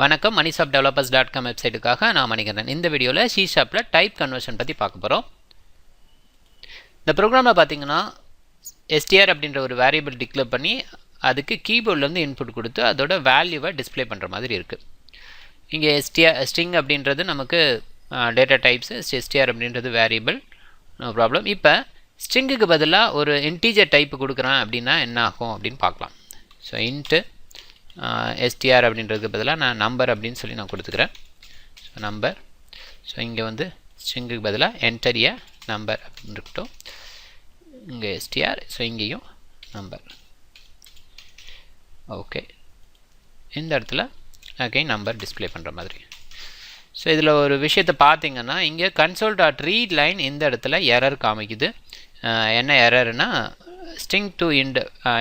வணக்கம் மணிஷாப் developers dot com வெப்சைட்டுக்காக நான் மணிகரன் இந்த வீடியோவில் சி ஷாப்பில் டைப் கன்வர்ஷன் பற்றி பார்க்க போகிறோம் இந்த ப்ரோக்ராமில் பார்த்தீங்கன்னா எஸ்டிஆர் அப்படின்ற ஒரு வேரியபிள் டிக்ளேர் பண்ணி அதுக்கு கீபோர்ட்லேருந்து இன்புட் கொடுத்து அதோட வேல்யூவை டிஸ்ப்ளே பண்ணுற மாதிரி இருக்குது இங்கே எஸ்டிஆர் ஸ்ட்ரிங் அப்படின்றது நமக்கு டேட்டா டைப்ஸு எஸ்டிஆர் அப்படின்றது வேரியபிள் நோ ப்ராப்ளம் இப்போ ஸ்ட்ரிங்குக்கு பதிலாக ஒரு இன்டீஜர் டைப்பு கொடுக்குறேன் அப்படின்னா என்ன ஆகும் அப்படின்னு பார்க்கலாம். ஸோ இன்ட்டு எஸ்டிஆர் அப்படின்றதுக்கு பதிலாக நான் நம்பர் அப்படின்னு சொல்லி நான் கொடுத்துக்கிறேன். ஸோ நம்பர் ஸோ இங்கே வந்து ஸ்ட்ரிங்குக்கு பதிலாக என்டரிய நம்பர் அப்படின்னு இருக்கட்டும். இங்கே எஸ்டிஆர் ஸோ இங்கேயும் நம்பர் ஓகே இந்த இடத்துல ஓகே நம்பர் டிஸ்பிளே பண்ணுற மாதிரி. ஸோ இதில் ஒரு விஷயத்தை பார்த்தீங்கன்னா இங்கே கன்சோல் டாட் ரீட் லைன் இந்த இடத்துல எரர் காமிக்குது. என்ன எரர்னா ஸ்ட்ரிங் டு இண்ட்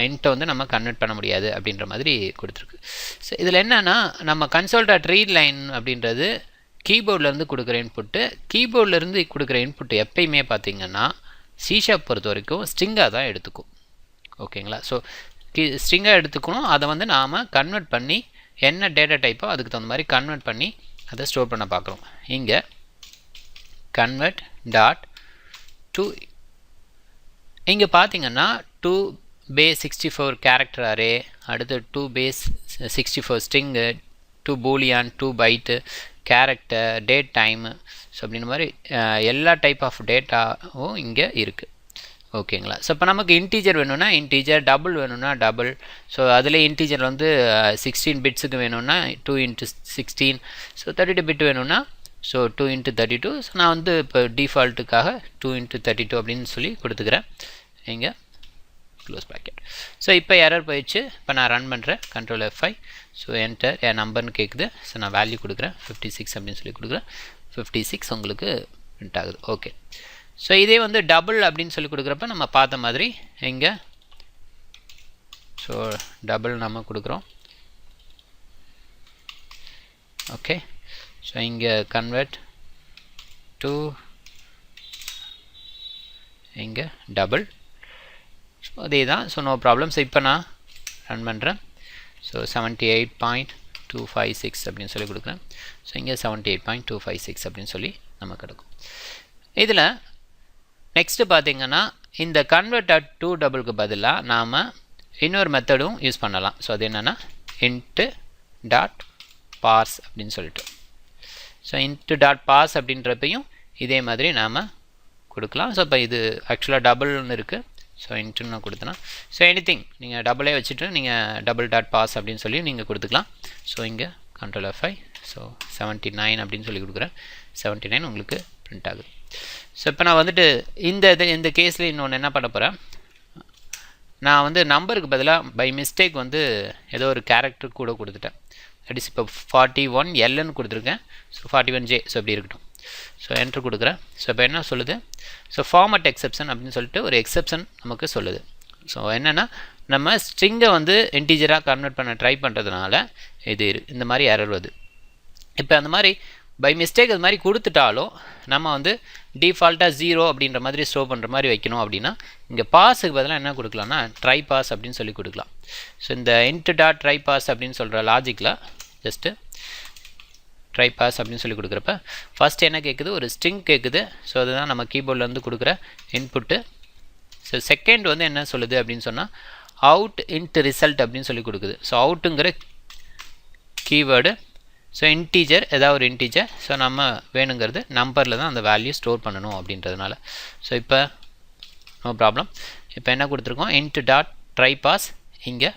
இன்ட்டை வந்து நம்ம கன்வெர்ட் பண்ண முடியாது அப்படின்ற மாதிரி கொடுத்துருக்கு. ஸோ இதில் என்னென்னா நம்ம கன்சோல் டாட் ரீட் லைன் அப்படின்றது கீபோர்ட்லேருந்து கொடுக்குற இன்புட்டு கீபோர்ட்லேருந்து கொடுக்குற இன்புட் எப்பயுமே பார்த்தீங்கன்னா சீஷாப் பொறுத்த வரைக்கும் ஸ்ட்ரிங்காக தான் எடுத்துக்கும். ஓகேங்களா? ஸோ கி ஸ்ட்ரிங்காக எடுத்துக்கணும். அதை வந்து நாம் கன்வெர்ட் பண்ணி என்ன டேட்டா டைப்போ அதுக்கு தகுந்த மாதிரி கன்வெர்ட் பண்ணி அதை ஸ்டோர் பண்ண பார்க்குறோம் இங்கே கன்வெர்ட் டாட் டூ இங்கே பார்த்தீங்கன்னா to base sixty four character array அடுத்து to base sixty four string to boolean to byte character date time so அப்படின்ற மாதிரி எல்லா டைப் ஆஃப் டேட்டாவும் இங்கே இருக்குது ஓகேங்களா ஸோ இப்போ நமக்கு இன்டீஜர் வேணும்னா இன்டீஜர் டபுள் வேணும்னா டபுள் ஸோ அதில் இன்டீஜர் வந்து சிக்ஸ்டீன் பிட்ஸுக்கு வேணும்னா to int sixteen so thirty two bit வேணும்னா so to int thirty two so நான் வந்து இப்போ டிஃபால்ட்டுக்காக டூ இன்ட்டு தேர்ட்டி டூ அப்படின்னு சொல்லி கொடுத்துக்கிறேன். இங்கே க்ளோஸ் பேக்கெட் ஸோ இப்போ எரர் போயிடுச்சு. இப்போ நான் ரன் பண்ணுறேன் control F five so enter an நம்பர்னு கேட்குது ஸோ நான் வேல்யூ கொடுக்குறேன். ஃபிஃப்டி சிக்ஸ் அப்படின்னு சொல்லி கொடுக்குறேன். ஃபிஃப்டி சிக்ஸ் உங்களுக்கு பிரிண்ட் ஆகுது. ஓகே ஸோ இதே வந்து டபுள் அப்படின்னு சொல்லி கொடுக்குறப்ப நம்ம பார்த்த மாதிரி இங்கே ஸோ டபுள் நம்ம கொடுக்குறோம். ஓகே ஸோ இங்கே கன்வெர்ட் டு இங்கே டபுள் ஸோ அதே தான் ஸோ நோ ப்ராப்ளம் ஸோ இப்போ நான் ரன் பண்ணுறேன் so seventy eight point two five six அப்படின்னு சொல்லி கொடுக்குறேன். ஸோ இங்கே seventy eight point two five six அப்படின்னு சொல்லி நமக்கு கிடைக்கும். இதில் நெக்ஸ்ட்டு பார்த்தீங்கன்னா இந்த கன்வெர்ட் அட் டூ டபுளுக்கு பதிலாக நாம் இன்னொரு மெத்தடும் யூஸ் பண்ணலாம். ஸோ அது என்னென்னா இன்ட்டு டாட் பார்ஸ் அப்படின்னு சொல்லிட்டு. ஸோ இன்ட்டு டாட் பாஸ் அப்படின்றப்பையும் இதே மாதிரி நாம் கொடுக்கலாம். ஸோ இப்போ இது ஆக்சுவலாக டபுள்னு இருக்குது ஸோ இன்ட்டுன்னு நான் கொடுத்தேன்னா ஸோ எனி திங் நீங்கள் டபுளே வச்சுட்டு நீங்கள் டபுள் டாட் பாஸ் அப்படின்னு சொல்லி நீங்கள் கொடுத்துக்கலாம். ஸோ இங்கே control F five so seventy nine அப்படின்னு சொல்லி கொடுக்குறேன். செவன்ட்டி நைன் உங்களுக்கு பிரிண்ட் ஆகுது. ஸோ இப்போ நான் வந்துட்டு இந்த இது இந்த கேஸில் இன்னொன்று என்ன பண்ண போகிறேன் நான் வந்து நம்பருக்கு பதிலாக பை மிஸ்டேக் வந்து ஏதோ ஒரு கேரக்டர் கூட கொடுத்துட்டேன். தட் இஸ் இப்போ ஃபார்ட்டி ஒன் எல்லுன்னு கொடுத்துருக்கேன். So forty one J so அப்படி இருக்கட்டும். ஸோ என்ட்ரு கொடுக்குறேன். ஸோ இப்போ என்ன சொல்லுது? ஸோ ஃபார்மட் எக்ஸப்ஷன் அப்படின்னு சொல்லிட்டு ஒரு எக்ஸப்ஷன் நமக்கு சொல்லுது. ஸோ என்னென்னா நம்ம ஸ்ட்ரிங்கை வந்து இன்டீஜராக கன்வெர்ட் பண்ண ட்ரை பண்ணுறதுனால இது இந்த மாதிரி எரர் வருது. இப்போ அந்த மாதிரி பை மிஸ்டேக் அது மாதிரி கொடுத்துட்டாலும் நம்ம வந்து டிஃபால்ட்டாக ஜீரோ அப்படின்ற மாதிரி ஸ்டோர் பண்ணுற மாதிரி வைக்கணும் அப்படின்னா இங்கே பாஸுக்கு பதிலாக என்ன கொடுக்கலாம்னா ட்ரை பாஸ் அப்படின்னு சொல்லி கொடுக்கலாம். ஸோ இந்த இன்ட்டு டாட் ட்ரை பாஸ் அப்படின்னு சொல்கிற லாஜிக்கில் ஜஸ்ட்டு ட்ரை பாஸ் அப்படின்னு சொல்லி கொடுக்குறப்ப ஃபஸ்ட் என்ன கேட்குது ஒரு ஸ்ட்ரிங் கேட்குது ஸோ அதுதான் நம்ம கீபோர்ட்லேருந்து கொடுக்குற இன்புட்டு ஸோ செகண்ட் வந்து என்ன சொல்லுது அப்படின்னு சொன்னால் அவுட் இன்ட் ரிசல்ட் அப்படின்னு சொல்லி கொடுக்குது. ஸோ அவுட்டுங்கிற கீவேர்டு ஸோ இன்டீஜர் ஏதாவது ஒரு இன்டீஜர் ஸோ நம்ம வேணுங்கிறது நம்பரில் தான் அந்த வேல்யூ ஸ்டோர் பண்ணணும் அப்படின்றதுனால. ஸோ இப்போ நோ ப்ராப்ளம் இப்போ என்ன கொடுத்துருக்கோம்? இன்ட்டு டாட் ட்ரை பாஸ் இங்கே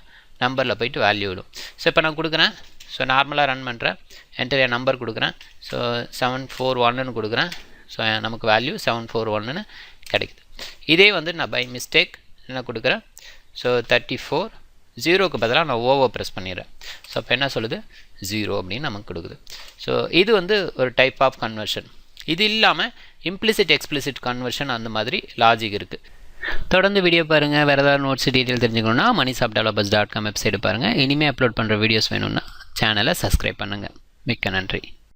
நம்பரில் போயிட்டு வேல்யூ விடும். ஸோ இப்போ நான் கொடுக்குறேன். ஸோ நார்மலாக ரன் பண்ணுறேன் என்டர் என் நம்பர் கொடுக்குறேன். ஸோ செவன் ஃபோர் ஒன்னுன்னு கொடுக்குறேன். ஸோ நமக்கு வேல்யூ செவன் ஃபோர் ஒன்னுன்னு கிடைக்குது. இதே வந்து நான் பை மிஸ்டேக் என்ன கொடுக்குறேன்? ஸோ தேர்ட்டி ஃபோர் ஜீரோக்கு பதிலாக நான் ஓவர் ப்ரெஸ் பண்ணிடுறேன். ஸோ அப்போ என்ன சொல்லுது? ஜீரோ அப்படின்னு நமக்கு கொடுக்குது. ஸோ இது வந்து ஒரு டைப் ஆஃப் கன்வர்ஷன் இது இல்லாமல் இம்ப்ளிசிட் எக்ஸ்பிளிசிட் கன்வர்ஷன் அந்த மாதிரி லாஜிக் இருக்குது தொடர்ந்து வீடியோ பாருங்கள் வேறு ஏதாவது நோட்ஸ் டீட்டெயில் தெரிஞ்சுக்கணுன்னா மணி சாப் டெவலப்பர்ஸ் டாட் காம் வெப்சைட் பாருங்கள் இனிமேல் அப்லோட் பண்ணுற வீடியோஸ் வேணும்னா சேனலை சப்ஸ்கிரைப் பண்ணுங்கள் மிக்க நன்றி.